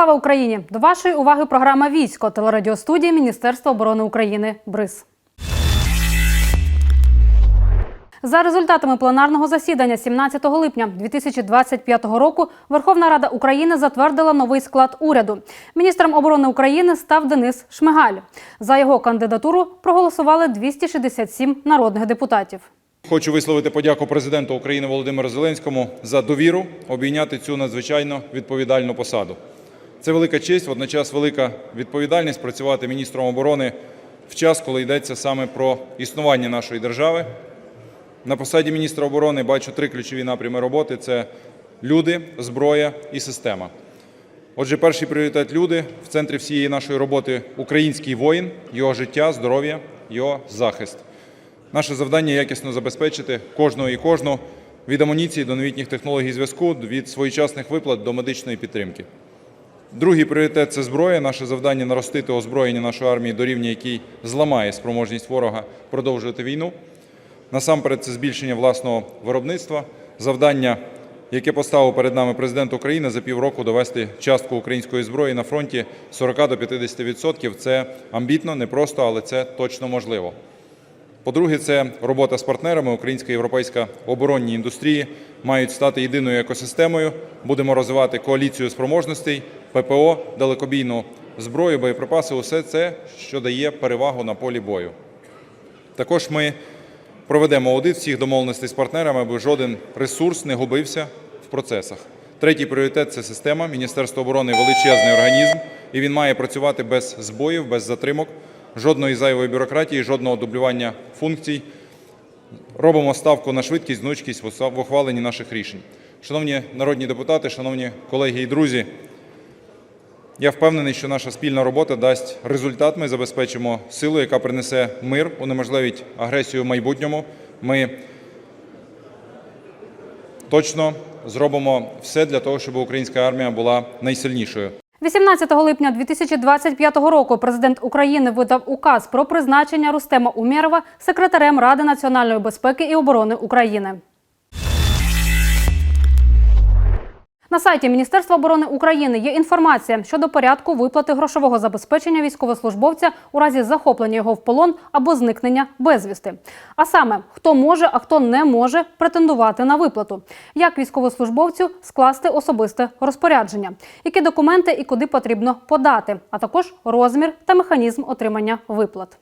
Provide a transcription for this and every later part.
Слава Україні! До вашої уваги програма Військо телерадіостудії Міністерства оборони України БРИЗ. За результатами пленарного засідання 17 липня 2025 року Верховна Рада України затвердила новий склад уряду. Міністром оборони України став Денис Шмигаль. За його кандидатуру проголосували 267 народних депутатів. Хочу висловити подяку президенту України Володимиру Зеленському за довіру обійняти цю надзвичайно відповідальну посаду. Це велика честь, водночас велика відповідальність працювати міністром оборони в час, коли йдеться саме про існування нашої держави. На посаді міністра оборони бачу три ключові напрями роботи: це люди, зброя і система. Отже, перший пріоритет люди в центрі всієї нашої роботи український воїн, його життя, здоров'я, його захист. Наше завдання якісно забезпечити кожного і кожну від амуніції до новітніх технологій зв'язку, від своєчасних виплат до медичної підтримки. Другий пріоритет це зброя. Наше завдання наростити озброєння нашої армії до рівня, який зламає спроможність ворога продовжувати війну. Насамперед, це збільшення власного виробництва. Завдання, яке поставив перед нами президент України за півроку довести частку української зброї на фронті 40 до 50%. Це амбітно, непросто, але це точно можливо. По-друге, це робота з партнерами. Українська і європейська оборонні індустрії мають стати єдиною екосистемою. Будемо розвивати коаліцію спроможностей, ППО, далекобійну зброю, боєприпаси усе це, що дає перевагу на полі бою. Також ми проведемо аудит всіх домовленостей з партнерами, аби жоден ресурс не губився в процесах. Третій пріоритет це система. Міністерство оборони величезний організм, і він має працювати без збоїв, без затримок, жодної зайвої бюрократії, жодного дублювання функцій. Робимо ставку на швидкість, гнучкість в ухваленні наших рішень. Шановні народні депутати, шановні колеги і друзі, я впевнений, що наша спільна робота дасть результат. Ми забезпечимо силу, яка принесе мир, унеможливить агресію в майбутньому. Ми точно зробимо все для того, щоб українська армія була найсильнішою. 18 липня 2025 року президент України видав указ про призначення Рустема Умєрова секретарем Ради національної безпеки і оборони України. На сайті Міністерства оборони України є інформація щодо порядку виплати грошового забезпечення військовослужбовця у разі захоплення його в полон або зникнення безвісти. А саме, хто може, а хто не може претендувати на виплату, як військовослужбовцю скласти особисте розпорядження, які документи і куди потрібно подати, а також розмір та механізм отримання виплат.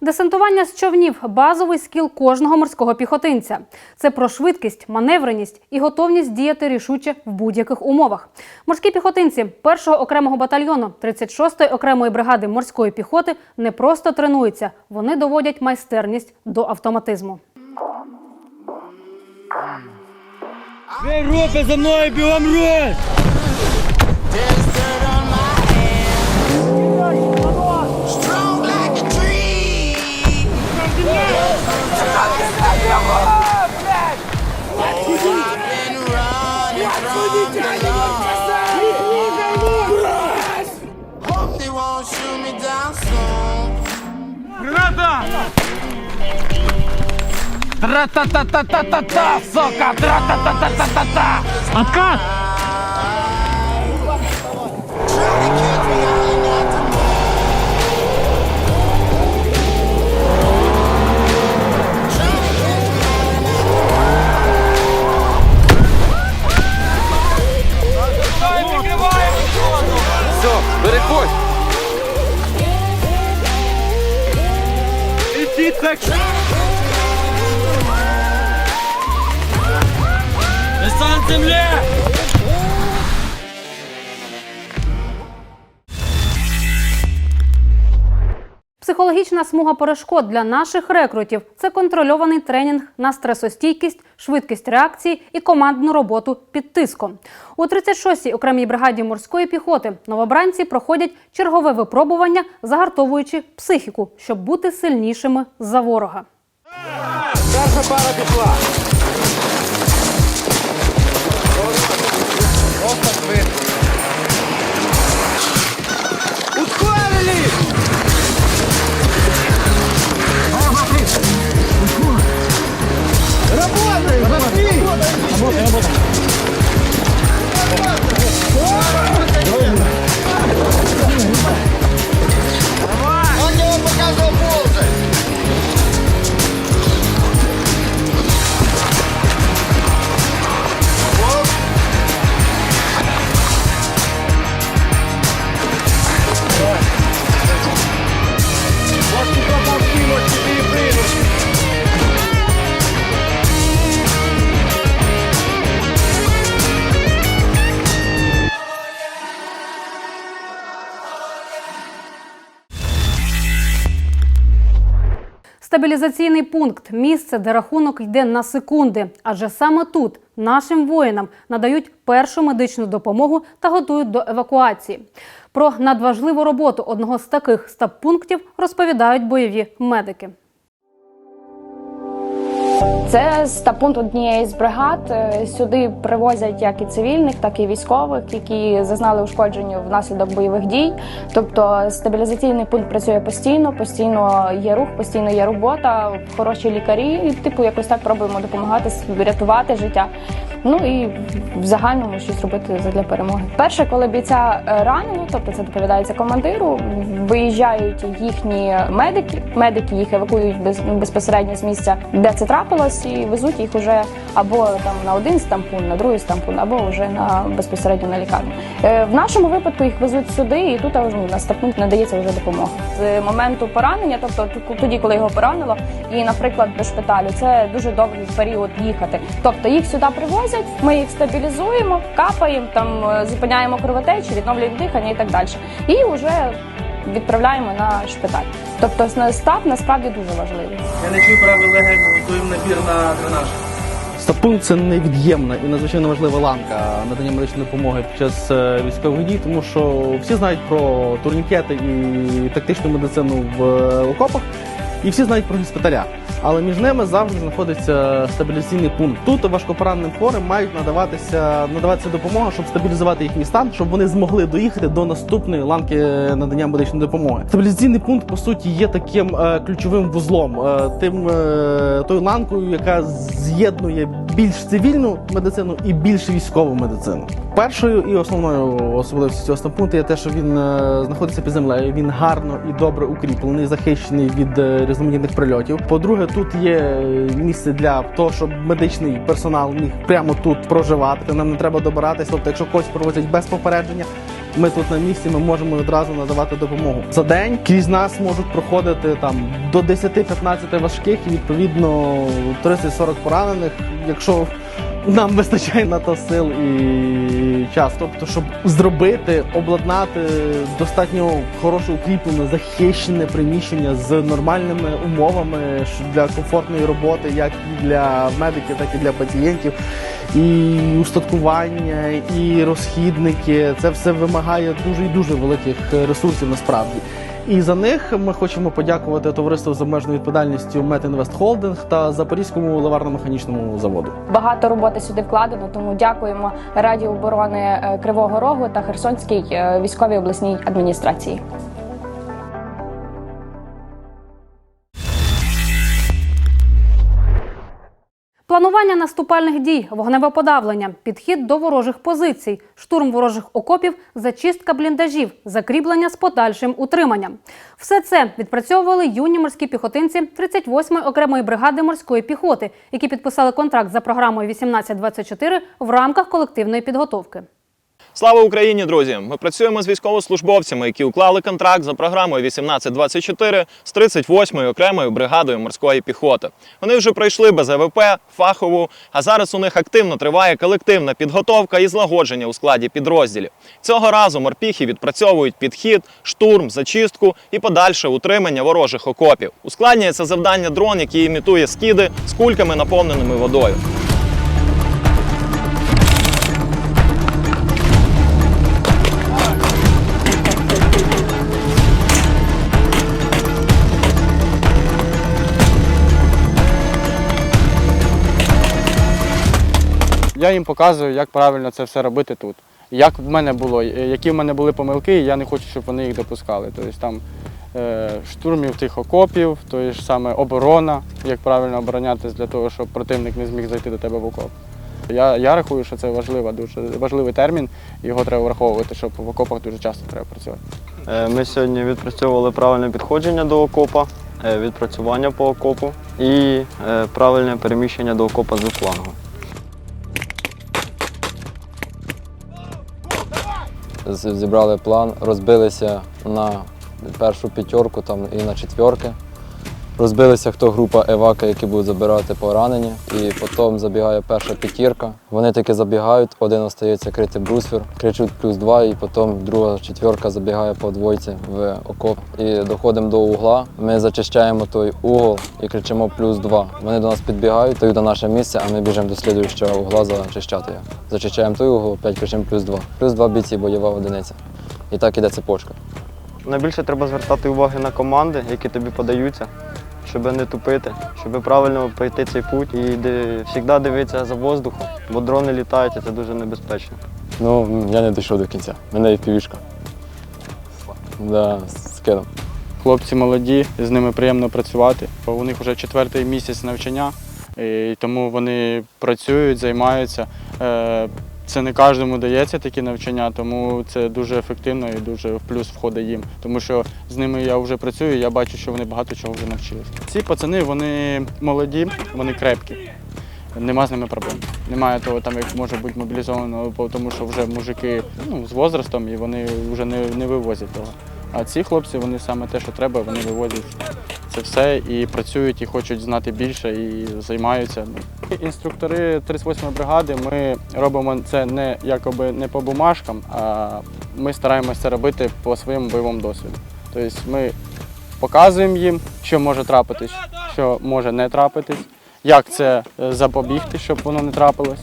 Десантування з човнів базовий скіл кожного морського піхотинця. Це про швидкість, маневреність і готовність діяти рішуче в будь-яких умовах. Морські піхотинці 1-го окремого батальйону 36-ї окремої бригади морської піхоти не просто тренуються, вони доводять майстерність до автоматизму. Групи за мною бігом Граната! Тра-та-та-та-та-та-та, сока! Тра-та-та-та-та-та-та! Откат! Психологічна смуга перешкод для наших рекрутів це контрольований тренінг на стресостійкість, швидкість реакції і командну роботу під тиском. У 36-й окремій бригаді морської піхоти новобранці проходять чергове випробування, загартовуючи психіку, щоб бути сильнішими за ворога. Перша пара пішла! Стабілізаційний пункт місце, де рахунок йде на секунди, адже саме тут нашим воїнам надають першу медичну допомогу та готують до евакуації. Про надважливу роботу одного з таких стаб-пунктів розповідають бойові медики. Це стапунт однієї з бригад. Е, Сюди привозять як і цивільних, так і військових, які зазнали ушкодження внаслідок бойових дій. Тобто стабілізаційний пункт працює постійно, постійно є рух, постійно є робота, хороші лікарі. І, типу, якось так пробуємо допомагати рятувати життя. Ну і в загальному щось робити для перемоги. Перше, коли бійця е, ранено, тобто це доповідається командиру, виїжджають їхні медики. Медики їх евакуюють без, безпосередньо з місця, де це трапилось, і везуть їх уже або там на один стампун, на другий стампун, або вже на безпосередньо на лікарню. Е, В нашому випадку їх везуть сюди, і тут ну, на стампун надається вже допомога. З моменту поранення, тобто тоді, коли його поранило, і, наприклад, до шпиталю, це дуже довгий період їхати. Тобто їх сюди привозять, ми їх стабілізуємо, капаємо, там е, зупиняємо кровотечі, відновлюємо дихання і так далі. І вже відправляємо на шпиталь. Тобто с- стаб насправді дуже важливий. Я не чую правил легень, готуємо набір на дренаж. Стапун це невід'ємна і надзвичайно важлива ланка надання медичної допомоги під час е, військових дій, тому що всі знають про турнікети і тактичну медицину в е, окопах, і всі знають про госпіталя. Але між ними завжди знаходиться стабілізаційний пункт. Тут важкопораненим хворим мають надаватися надаватися допомога, щоб стабілізувати їхній стан, щоб вони змогли доїхати до наступної ланки надання медичної допомоги. Стабілізаційний пункт по суті є таким е, ключовим вузлом, е, тим е, тою ланкою, яка з'єднує більш цивільну медицину і більш військову медицину. Першою і основною особливістю цього стампункту є те, що він е, знаходиться під землею. Він гарно і добре укріплений, захищений від е, різноманітних прильотів. По-друге, тут є е, місце для того, щоб медичний персонал міг прямо тут проживати. Нам не треба добиратися. Тобто, якщо когось проводять без попередження. Ми тут на місці, ми можемо одразу надавати допомогу. За день крізь нас можуть проходити там до 10-15 важких і відповідно 30-40 поранених, якщо нам вистачає на то сил і час. Тобто, щоб зробити, обладнати достатньо хороше укріплене, захищене приміщення з нормальними умовами для комфортної роботи, як і для медиків, так і для пацієнтів. І устаткування, і розхідники це все вимагає дуже і дуже великих ресурсів насправді. І за них ми хочемо подякувати товариству з обмеженою відповідальністю Метінвест Холдинг та Запорізькому ливарно-механічному заводу. Багато роботи сюди вкладено, тому дякуємо Раді оборони е, Кривого Рогу та Херсонській е, військовій обласній адміністрації. Планування наступальних дій, вогневе подавлення, підхід до ворожих позицій, штурм ворожих окопів, зачистка бліндажів, закріплення з подальшим утриманням. Все це відпрацьовували юні морські піхотинці 38-ї окремої бригади морської піхоти, які підписали контракт за програмою 1824 в рамках колективної підготовки. Слава Україні, друзі! Ми працюємо з військовослужбовцями, які уклали контракт за програмою 1824 з 38-ю окремою бригадою морської піхоти. Вони вже пройшли без АВП, фахову, а зараз у них активно триває колективна підготовка і злагодження у складі підрозділів. Цього разу морпіхи відпрацьовують підхід, штурм, зачистку і подальше утримання ворожих окопів. Ускладнює це завдання дрон, який імітує скиди з кульками, наповненими водою. Я їм показую, як правильно це все робити тут. Як в мене було, е, які в мене були помилки, і я не хочу, щоб вони їх допускали. Тобто там е, штурмів тих окопів, то ж саме оборона, як правильно оборонятися для того, щоб противник не зміг зайти до тебе в окоп. Я, я рахую, що це важлива, дуже важливий термін, його треба враховувати, щоб в окопах дуже часто треба працювати. Е, Ми сьогодні відпрацьовували правильне підходження до окопа, відпрацювання по окопу і правильне переміщення до окопа з флангу. Зібрали план, розбилися на першу п'ятерку там, і на четверки. Розбилися хто група евака, які будуть забирати поранені. І потім забігає перша п'ятірка. Вони таки забігають, один остається крити брусфер, кричуть плюс два, і потім друга четвірка забігає по двойці в окоп. І доходимо до угла. Ми зачищаємо той угол і кричимо плюс два. Вони до нас підбігають, дають на наше місце, а ми біжимо до слідуючого угла зачищати його. Зачищаємо той угол, опять кричимо плюс два. Плюс два бійці, бойова одиниця. І так іде цепочка. Найбільше треба звертати увагу на команди, які тобі подаються, щоб не тупити, щоб правильно пройти цей путь і завжди дивитися за воздухом, бо дрони літають і це дуже небезпечно. Ну, я не дійшов до кінця. Мене і півішка. Да, скинув. Хлопці молоді, з ними приємно працювати. У них вже четвертий місяць навчання, і тому вони працюють, займаються. Це не кожному дається такі навчання, тому це дуже ефективно і дуже в плюс входить їм. Тому що з ними я вже працюю, я бачу, що вони багато чого вже навчилися. Ці пацани вони молоді, вони крепкі. Нема з ними проблем. Немає того, там, як може бути мобілізовано, тому що вже мужики ну, з возрастом і вони вже не, не вивозять того. А ці хлопці, вони саме те, що треба, вони вивозять це все і працюють, і хочуть знати більше, і займаються. Інструктори 38-ї бригади ми робимо це не якоби не по бумажкам, а ми стараємося це робити по своєму бойовому досвіду. Тобто ми показуємо їм, що може трапитись, що може не трапитись, як це запобігти, щоб воно не трапилось,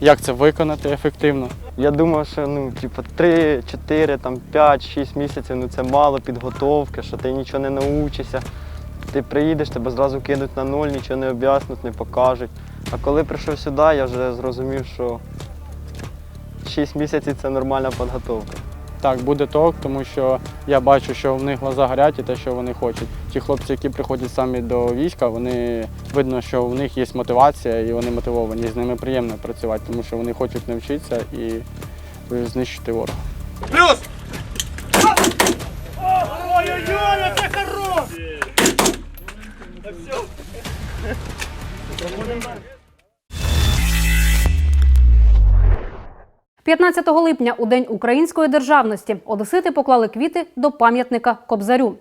як це виконати ефективно. Я думав, що ну, типу, 3, 4, там, 5, 6 місяців ну, це мало підготовки, що ти нічого не научишся. Ти приїдеш, тебе зразу кинуть на ноль, нічого не об'яснуть, не покажуть. А коли прийшов сюди, я вже зрозумів, що 6 місяців це нормальна підготовка. Так, буде ток, тому що я бачу, що в них глаза горять і те, що вони хочуть. Ті хлопці, які приходять самі до війська, вони видно, що в них є мотивація і вони мотивовані. З ними приємно працювати, тому що вони хочуть навчитися і знищити ворога. Плюс! Ой-ой-ой, це хорош! 15 липня, у День української державності, одесити поклали квіти до пам'ятника Кобзарю.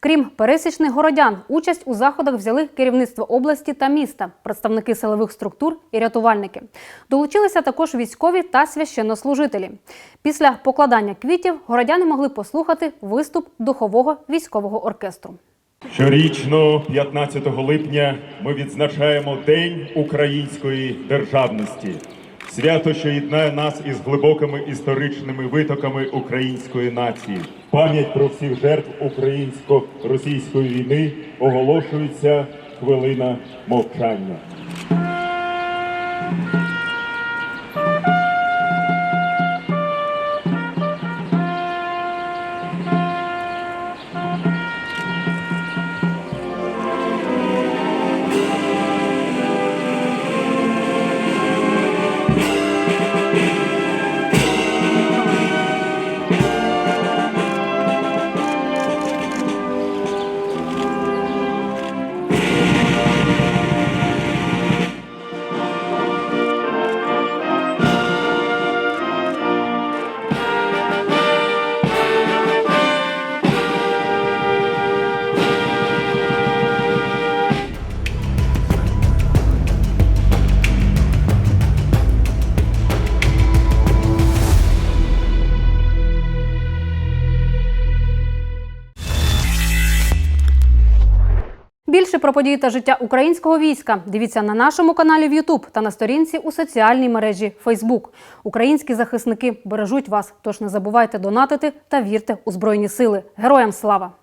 Крім пересічних городян, участь у заходах взяли керівництво області та міста, представники силових структур і рятувальники. Долучилися також військові та священнослужителі. Після покладання квітів городяни могли послухати виступ духового військового оркестру. Щорічно, 15 липня, ми відзначаємо День української державності. Свято, що єднає нас із глибокими історичними витоками української нації. Пам'ять про всіх жертв українсько-російської війни оголошується хвилина мовчання. Більше про події та життя українського війська дивіться на нашому каналі в YouTube та на сторінці у соціальній мережі Facebook. Українські захисники бережуть вас, тож не забувайте донатити та вірте у збройні сили. Героям слава!